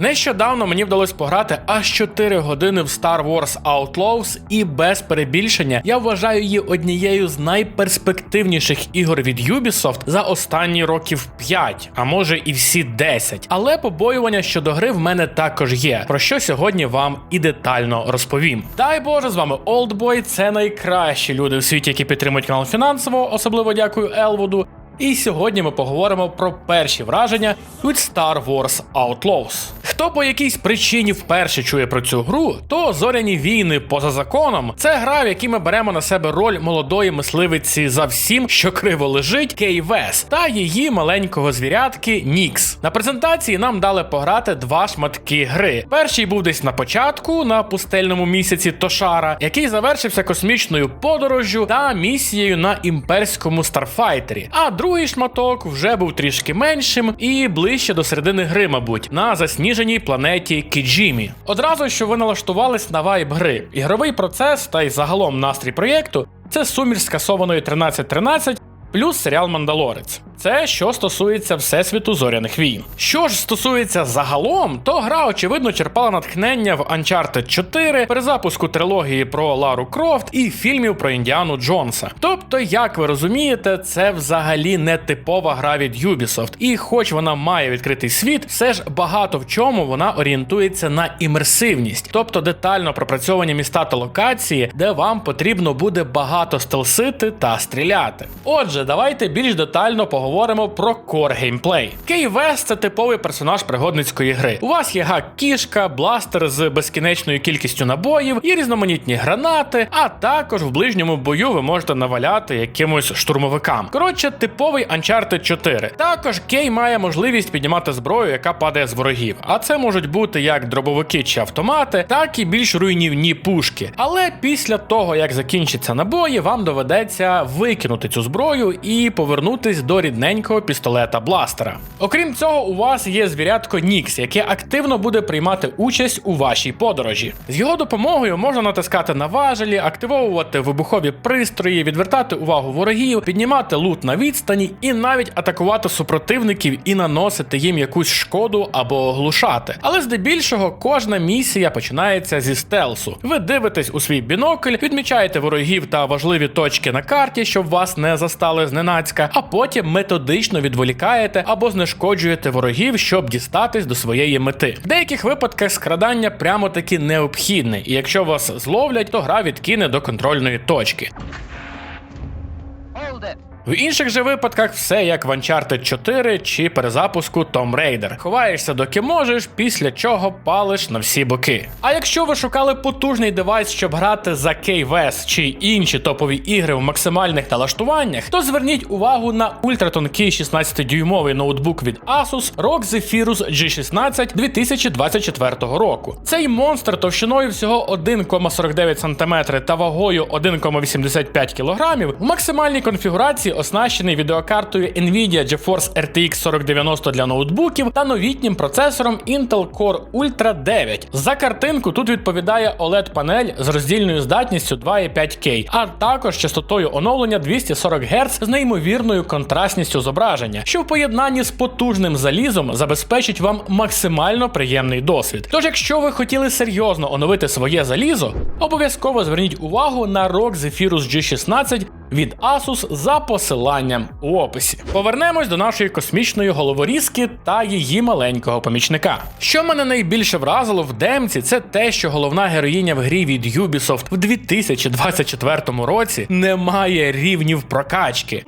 Нещодавно мені вдалося пограти аж 4 години в Star Wars Outlaws, і без перебільшення я вважаю її однією з найперспективніших ігор від Ubisoft за останні років 5, а може і всі 10. Але побоювання щодо гри в мене також є, про що сьогодні вам і детально розповім. Дай Боже, з вами Oldboy, це найкращі люди в світі, які підтримують канал фінансово, особливо дякую Елвуду. І сьогодні ми поговоримо про перші враження від Star Wars Outlaws. Хто по якійсь причині вперше чує про цю гру, то зоряні війни поза законом це гра, в якій ми беремо на себе роль молодої мисливиці за всім, що криво лежить, Кей Вес, та її маленького звірятки Нікс. На презентації нам дали пограти два шматки гри. Перший був десь на початку, на пустельному місяці Тошара, який завершився космічною подорожжю та місією на імперському старфайтері. А другий шматок вже був трішки меншим і ближче до середини гри, мабуть, на засніженій планеті Кіджімі. Одразу що ви налаштувались на вайб гри. Ігровий процес та й загалом настрій проєкту це суміш скасованої 1313 плюс серіал Мандалорець. Це що стосується всесвіту зоряних війн. Що ж стосується загалом, то гра очевидно черпала натхнення в Uncharted 4, перезапуску трилогії про Лару Крофт і фільмів про Індіану Джонса. Тобто, як ви розумієте, це взагалі не типова гра від Ubisoft. І хоч вона має відкритий світ, все ж багато в чому вона орієнтується на імерсивність, тобто детально пропрацьовані міста та локації, де вам потрібно буде багато стелсити та стріляти. Отже, давайте більш детально поговоримо поговоримо про кор геймплей. Кей Вест це типовий персонаж пригодницької гри. У вас є гак-кішка, бластер з безкінечною кількістю набоїв і різноманітні гранати, а також в ближньому бою ви можете наваляти якимось штурмовикам. Коротше, типовий Uncharted 4. Також Кей має можливість піднімати зброю, яка падає з ворогів. А це можуть бути як дробовики чи автомати, так і більш руйнівні пушки. Але після того, як закінчаться набої, вам доведеться викинути цю зброю і повернутись до рідних рідненького пістолета бластера. Окрім цього, у вас є звірятко Нікс, яке активно буде приймати участь у вашій подорожі. З його допомогою можна натискати на важелі, активовувати вибухові пристрої, відвертати увагу ворогів, піднімати лут на відстані і навіть атакувати супротивників і наносити їм якусь шкоду або оглушати. Але здебільшого кожна місія починається зі стелсу. Ви дивитесь у свій бінокль, відмічаєте ворогів та важливі точки на карті, щоб вас не застали зненацька, а потім ми методично відволікаєте або знешкоджуєте ворогів, щоб дістатись до своєї мети. В деяких випадках скрадання прямо таки необхідне, і якщо вас зловлять, то гра відкине до контрольної точки. В інших же випадках все як в Uncharted 4 чи перезапуску Tomb Raider. Ховаєшся доки можеш, після чого палиш на всі боки. А якщо ви шукали потужний девайс, щоб грати за KVS чи інші топові ігри в максимальних налаштуваннях, то зверніть увагу на ультратонкий 16-дюймовий ноутбук від Asus ROG Zephyrus G16 2024 року. Цей монстр товщиною всього 1,49 см та вагою 1,85 кг в максимальній конфігурації оснащений відеокартою Nvidia GeForce RTX 4090 для ноутбуків та новітнім процесором Intel Core Ultra 9. За картинку тут відповідає oled панель з роздільною здатністю 2,5K, а також частотою оновлення 240 Гц з неймовірною контрастністю зображення, що в поєднанні з потужним залізом забезпечить вам максимально приємний досвід. Тож, якщо ви хотіли серйозно оновити своє залізо, обов'язково зверніть увагу на ROG Zephyrus G16 від Asus за посиланням у описі. Повернемось до нашої космічної головорізки та її маленького помічника. Що мене найбільше вразило в демці, це те, що головна героїня в грі від Ubisoft в 2024 році не має рівнів прокачки.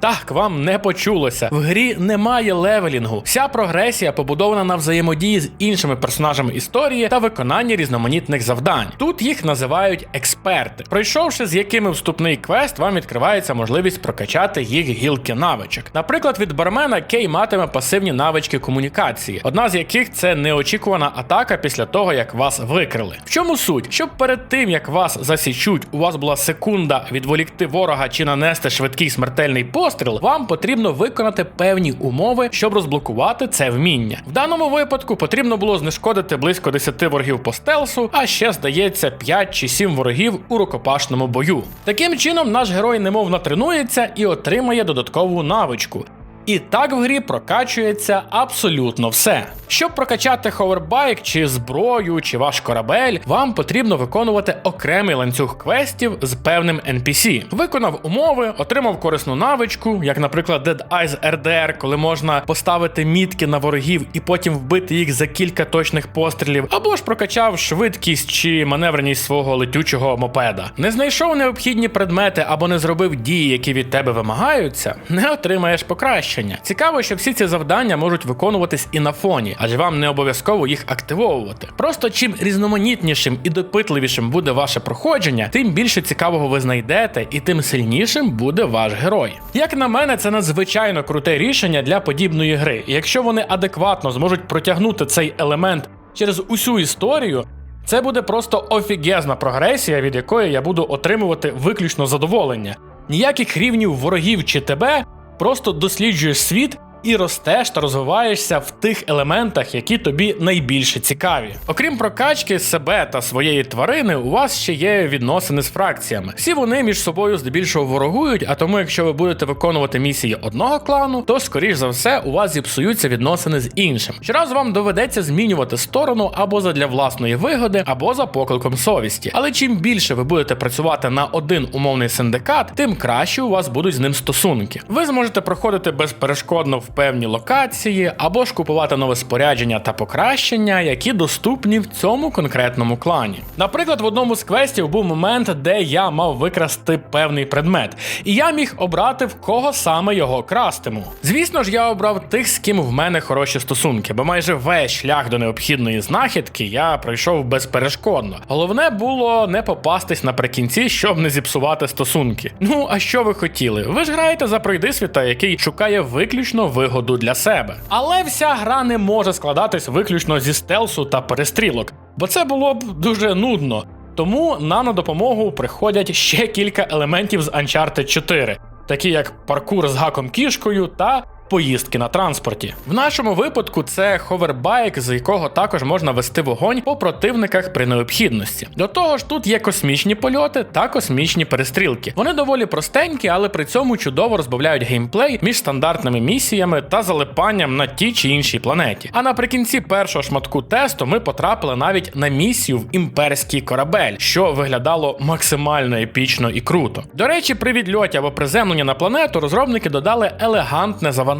Так, вам не почулося. В грі немає левелінгу. Вся прогресія побудована на взаємодії з іншими персонажами історії та виконанні різноманітних завдань. Тут їх називають експерти. Пройшовши з якими вступний квест, вам відкривається можливість прокачати їх гілки навичок. Наприклад, від бармена Кей матиме пасивні навички комунікації, одна з яких це неочікувана атака після того, як вас викрили. В чому суть? Щоб перед тим як вас засічуть, у вас була секунда відволікти ворога чи нанести швидкий смертельний пост постріл, вам потрібно виконати певні умови, щоб розблокувати це вміння. В даному випадку потрібно було знешкодити близько 10 ворогів по стелсу, а ще здається 5 чи 7 ворогів у рукопашному бою. Таким чином, наш герой немов натренується і отримає додаткову навичку. І так в грі прокачується абсолютно все. Щоб прокачати ховербайк, чи зброю, чи ваш корабель, вам потрібно виконувати окремий ланцюг квестів з певним NPC. Виконав умови, отримав корисну навичку, як, наприклад, Dead Eyes RDR, коли можна поставити мітки на ворогів і потім вбити їх за кілька точних пострілів, або ж прокачав швидкість чи маневреність свого летючого мопеда. Не знайшов необхідні предмети або не зробив дії, які від тебе вимагаються, не отримаєш покращення. Цікаво, що всі ці завдання можуть виконуватись і на фоні, адже вам не обов'язково їх активовувати. Просто чим різноманітнішим і допитливішим буде ваше проходження, тим більше цікавого ви знайдете, і тим сильнішим буде ваш герой. Як на мене, це надзвичайно круте рішення для подібної гри. І якщо вони адекватно зможуть протягнути цей елемент через усю історію. Це буде просто офігезна прогресія, від якої я буду отримувати виключно задоволення. Ніяких рівнів ворогів чи тебе, просто досліджуєш світ і ростеш та розвиваєшся в тих елементах, які тобі найбільше цікаві. Окрім прокачки себе та своєї тварини, у вас ще є відносини з фракціями. Всі вони між собою здебільшого ворогують, а тому, якщо ви будете виконувати місії одного клану, то скоріш за все у вас зіпсуються відносини з іншим. Щоразу вам доведеться змінювати сторону або задля власної вигоди, або за покликом совісті. Але чим більше ви будете працювати на один умовний синдикат, тим краще у вас будуть з ним стосунки. Ви зможете проходити безперешкодно в певні локації, або ж купувати нове спорядження та покращення, які доступні в цьому конкретному клані. Наприклад, в одному з квестів був момент, де я мав викрасти певний предмет, і я міг обрати в кого саме його крастиму. Звісно ж, я обрав тих, з ким в мене хороші стосунки, бо майже весь шлях до необхідної знахідки я пройшов безперешкодно. Головне було не попастись наприкінці, щоб не зіпсувати стосунки. Ну а що ви хотіли? Ви ж граєте за пройдисвіта, який шукає виключно вигоду для себе. Але вся гра не може складатись виключно зі стелсу та перестрілок, бо це було б дуже нудно. Тому нам на допомогу приходять ще кілька елементів з Uncharted 4, такі як паркур з гаком кішкою та поїздки на транспорті. В нашому випадку це ховербайк, з якого також можна вести вогонь по противниках при необхідності. До того ж, тут є космічні польоти та космічні перестрілки. Вони доволі простенькі, але при цьому чудово розбавляють геймплей між стандартними місіями та залипанням на тій чи іншій планеті. А наприкінці першого шматку тесту ми потрапили навіть на місію в імперський корабель, що виглядало максимально епічно і круто. До речі, при відльоті або приземленні на планету розробники додали елегантне завантаження.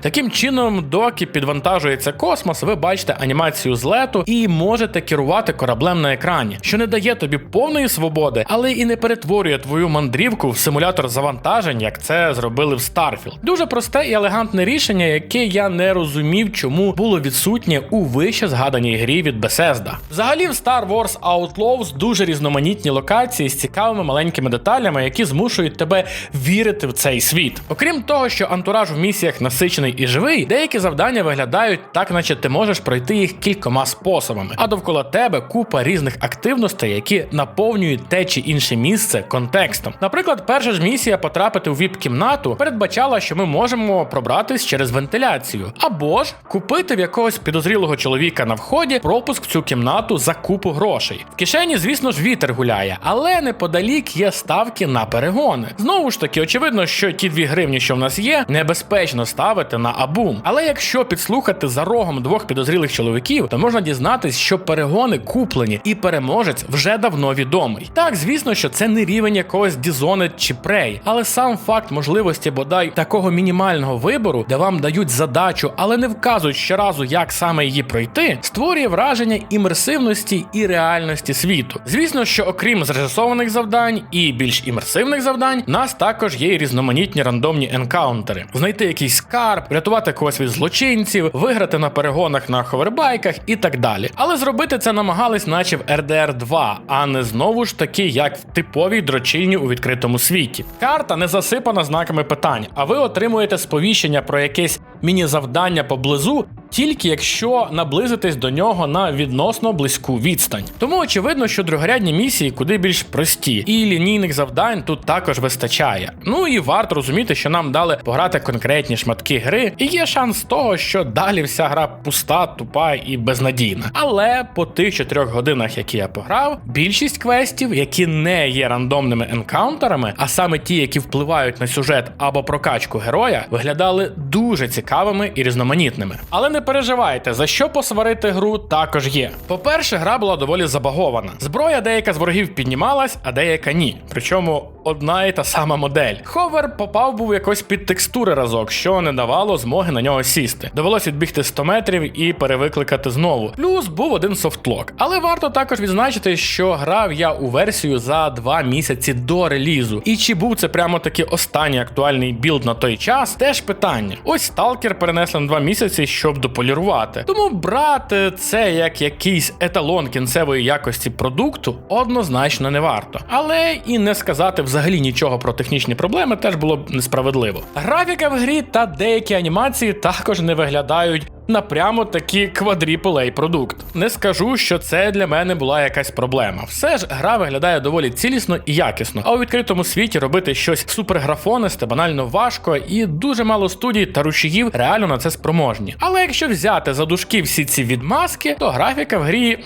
Таким чином, доки підвантажується космос, ви бачите анімацію злету і можете керувати кораблем на екрані, що не дає тобі повної свободи, але і не перетворює твою мандрівку в симулятор завантажень, як це зробили в Starfield. Дуже просте і елегантне рішення, яке я не розумів, чому було відсутнє у вище згаданій грі від Bethesda. Взагалі, в Star Wars Outlaws дуже різноманітні локації з цікавими маленькими деталями, які змушують тебе вірити в цей світ. Окрім того, що антураж в місіях насичений і живий, деякі завдання виглядають так, наче ти можеш пройти їх кількома способами. А довкола тебе купа різних активностей, які наповнюють те чи інше місце контекстом. Наприклад, перша ж місія потрапити у віп-кімнату передбачала, що ми можемо пробратись через вентиляцію, або ж купити в якогось підозрілого чоловіка на вході пропуск в цю кімнату за купу грошей. В кишені, звісно ж, вітер гуляє, але неподалік є ставки на перегони. Знову ж таки, очевидно, що ті дві гривні, що в нас є, небезпечно ставити на абум. Але якщо підслухати за рогом двох підозрілих чоловіків, то можна дізнатись, що перегони куплені, і переможець вже давно відомий. Так, звісно, що це не рівень якогось Dishonored чи Prey, але сам факт можливості бодай такого мінімального вибору, де вам дають задачу, але не вказують щоразу, як саме її пройти, створює враження імерсивності і реальності світу. Звісно, що окрім зрежисованих завдань і більш імерсивних завдань, у нас також є і різноманітні рандомні енкаунтери. Знайти якийсь скарб, врятувати когось від злочинців, виграти на перегонах на ховербайках і так далі. Але зробити це намагались, наче в RDR 2, а не знову ж таки, як в типовій дрочильні у відкритому світі. Карта не засипана знаками питань, а ви отримуєте сповіщення про якесь міні-завдання поблизу тільки якщо наблизитись до нього на відносно близьку відстань. Тому очевидно, що другорядні місії куди більш прості, і лінійних завдань тут також вистачає. Ну і варто розуміти, що нам дали пограти конкретні шматки гри, і є шанс того, що далі вся гра пуста, тупа і безнадійна. Але по тих чотирьох годинах, які я пограв, більшість квестів, які не є рандомними енкаунтерами, а саме ті, які впливають на сюжет або прокачку героя, виглядали дуже цікавими і різноманітними. Але не переживайте, за що посварити гру також є. По-перше, гра була доволі забагована. Зброя деяка з ворогів піднімалась, а деяка ні. Причому одна і та сама модель. Ховер попав був якось під текстури разок, що не давало змоги на нього сісти. Довелось відбігти 100 метрів і перевикликати знову. Плюс був один софтлок. Але варто також відзначити, що грав я у версію за два місяці до релізу. І чи був це прямо таки останній актуальний білд на той час, теж питання. Ось сталкер перенесли на два місяці, щоб дополірувати. Тому брати це як якийсь еталон кінцевої якості продукту однозначно не варто. Але і не сказати взагалі нічого про технічні проблеми теж було б несправедливо. Графіка в грі та деякі анімації також не виглядають на прямо такі квадріплей продукт. Не скажу, що це для мене була якась проблема. Все ж гра виглядає доволі цілісно і якісно. А у відкритому світі робити щось суперграфонисте банально важко, і дуже мало студій та рушіїв реально на це спроможні. Але якщо взяти за дужки всі ці відмазки, то графіка в грі м,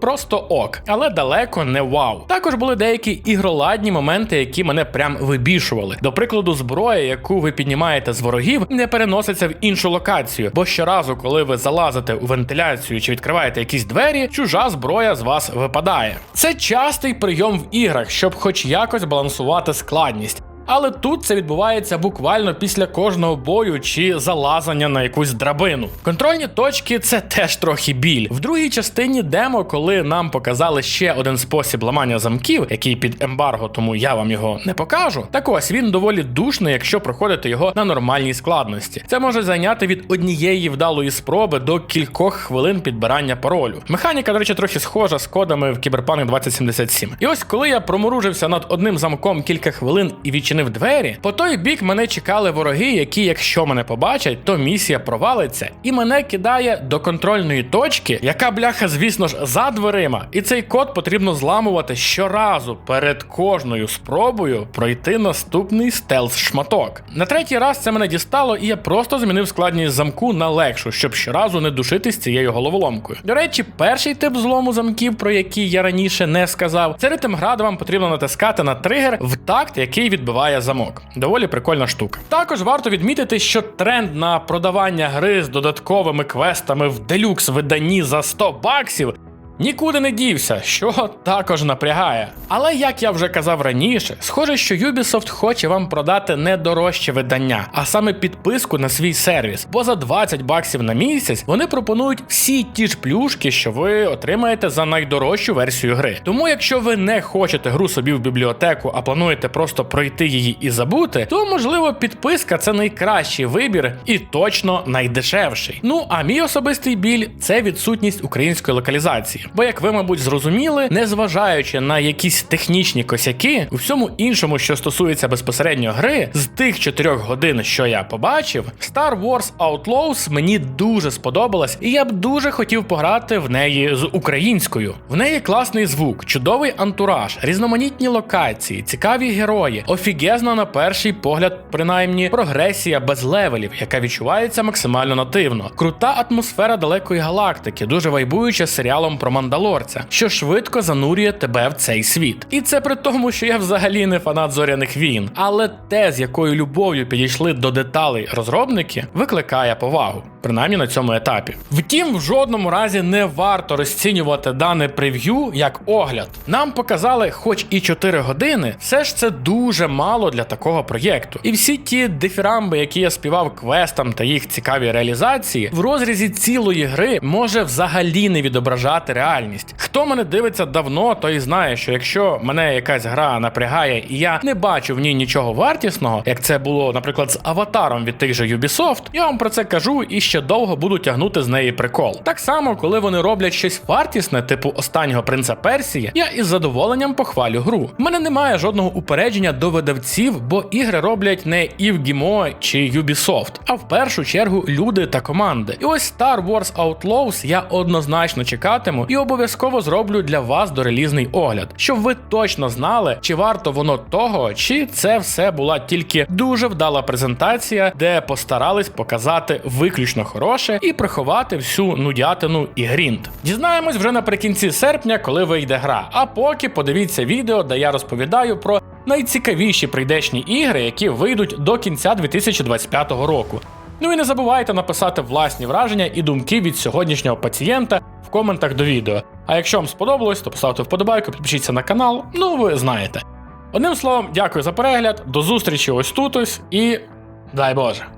просто ок, але далеко не вау. Також були деякі ігроладні моменти, які мене прям вибішували. До прикладу, зброя, яку ви піднімаєте з ворогів, не переноситься в іншу локацію, бо щоразу, коли ви залазите у вентиляцію чи відкриваєте якісь двері, чужа зброя з вас випадає. Це частий прийом в іграх, щоб хоч якось балансувати складність. Але тут це відбувається буквально після кожного бою чи залазання на якусь драбину. Контрольні точки це теж трохи біль. В другій частині демо, коли нам показали ще один спосіб ламання замків, який під ембарго, тому я вам його не покажу. Так ось він доволі душний, якщо проходити його на нормальній складності. Це може зайняти від однієї вдалої спроби до кількох хвилин підбирання паролю. Механіка, до речі, трохи схожа з кодами в Cyberpunk 2077. І ось коли я проморужився над одним замком кілька хвилин і відчинив двері, по той бік мене чекали вороги, які, якщо мене побачать, то місія провалиться, і мене кидає до контрольної точки, яка бляха, звісно ж, за дверима. І цей код потрібно зламувати щоразу перед кожною спробою пройти наступний стелс-шматок. На третій раз це мене дістало, і я просто змінив складність замку на легшу, щоб щоразу не душитись цією головоломкою. До речі, перший тип злому замків, про який я раніше не сказав, це ритм гра, де вам потрібно натискати на тригер в такт, який відбиває замок. Доволі прикольна штука. Також варто відмітити, що тренд на продавання гри з додатковими квестами в делюкс виданні за 100 баксів. Нікуди не дівся, що також напрягає. Але як я вже казав раніше, схоже, що Ubisoft хоче вам продати не дорожче видання, а саме підписку на свій сервіс. Бо за 20 баксів на місяць вони пропонують всі ті ж плюшки, що ви отримаєте за найдорожчу версію гри. Тому, якщо ви не хочете гру собі в бібліотеку, а плануєте просто пройти її і забути, то можливо підписка це найкращий вибір і точно найдешевший. Ну а мій особистий біль це відсутність української локалізації. Бо, як ви, мабуть, зрозуміли, незважаючи на якісь технічні косяки, у всьому іншому, що стосується безпосередньо гри, з тих 4 годин, що я побачив, Star Wars Outlaws мені дуже сподобалась, і я б дуже хотів пограти в неї з українською. В неї класний звук, чудовий антураж, різноманітні локації, цікаві герої, офігезна на перший погляд, принаймні, прогресія без левелів, яка відчувається максимально нативно, крута атмосфера далекої галактики, дуже вайбуюча серіалом про мандалорця, що швидко занурює тебе в цей світ. І це при тому, що я взагалі не фанат зоряних війн, але те, з якою любов'ю підійшли до деталей розробники, викликає повагу. Принаймні на цьому етапі. Втім, в жодному разі не варто розцінювати дане прев'ю як огляд. Нам показали, хоч і 4 години, все ж це дуже мало для такого проєкту. І всі ті дифірамби, які я співав квестам та їх цікаві реалізації, в розрізі цілої гри може взагалі не відображати реальність. Хто Хто мене дивиться давно, той знає, що якщо мене якась гра напрягає і я не бачу в ній нічого вартісного, як це було, наприклад, з аватаром від тих же Ubisoft, я вам про це кажу і ще довго буду тягнути з неї прикол. Так само, коли вони роблять щось вартісне, типу останнього принца Персії, я із задоволенням похвалю гру. У мене немає жодного упередження до видавців, бо ігри роблять не Івгімо чи Ubisoft, а в першу чергу люди та команди. І ось Star Wars Outlaws я однозначно чекатиму і обов'язково зроблю для вас дорелізний огляд, щоб ви точно знали, чи варто воно того, чи це все була тільки дуже вдала презентація, де постарались показати виключно хороше і приховати всю нудятину і грінт. Дізнаємось вже наприкінці серпня, коли вийде гра. А поки подивіться відео, де я розповідаю про найцікавіші прийдешні ігри, які вийдуть до кінця 2025 року. Ну і не забувайте написати власні враження і думки від сьогоднішнього пацієнта в коментах до відео. А якщо вам сподобалось, то поставте вподобайку, підпишіться на канал, ну ви знаєте. Одним словом, дякую за перегляд, до зустрічі ось тут ось і дай Боже.